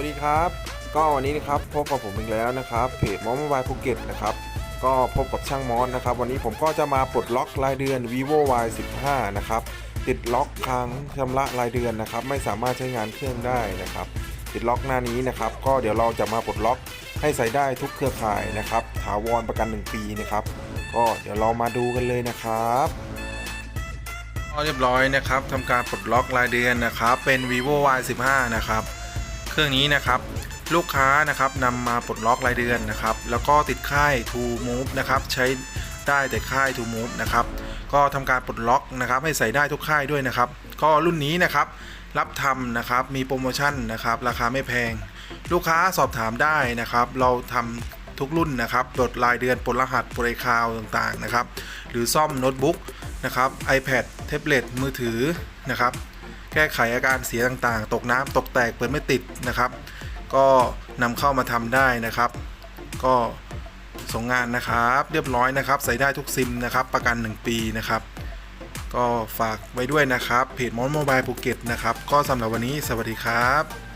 วัสดีครับ ก็วันนี้นะครับพบกับผมอีกแล้วนะครับเพจมอส mobile ภูเก็ตนะครับก็พบกับช่างมอสนะครับ วันนี้ผมก็จะมาปลดล็อกรายเดือน vivo y 15นะครับติดล็อกค้างชำระรายเดือนนะครับ ไม่สามารถใช้งานเครื่องได้นะครับ ติดล็อกหน้านี้นะครับ ก็เดี๋ยวเราจะมาปลดล็อกให้ใส่ได้ทุกเครือข่ายนะครับถาวรประกัน 1 ปีนะครับ ก็เดี๋ยวเรามาดูกันเลยนะครับก็เรียบร้อยนะครับทำการปลดล็อกรายเดือนนะครับ เป็น vivo y 15นะครับ เครื่องนี้นะครับลูกค้านะครับนำมาปลดล็อกรายเดือนนะครับ แล้วก็ติดค่าย To Move นะครับใช้ได้แต่ค่าย To Move นะครับก็ทำการปลดล็อกนะครับให้ใส่ได้ทุกค่ายด้วยนะครับ ก็รุ่นนี้นะครับรับทำนะครับมีโปรโมชั่นนะครับราคาไม่แพง ลูกค้าสอบถามได้นะครับ เราทำทุกรุ่นนะครับปลดรายเดือนปลดรหัสปลดคาวต่างๆนะครับ หรือซ่อมโน้ตบุ๊กนะครับ iPad แท็บเล็ตมือถือนะครับ แก้ไขอาการเสียต่างๆ ตกน้ำตกแตกเปิดไม่ติดนะครับ ก็นำเข้ามาทำได้นะครับ ก็ส่งงานนะครับ เรียบร้อยนะครับ ใส่ได้ทุกซิมนะครับ ประกัน 1 ปีนะครับ ก็ฝากไว้ด้วยนะครับเพจมอนโมบายภูเก็ตนะครับ ก็สำหรับวันนี้สวัสดีครับ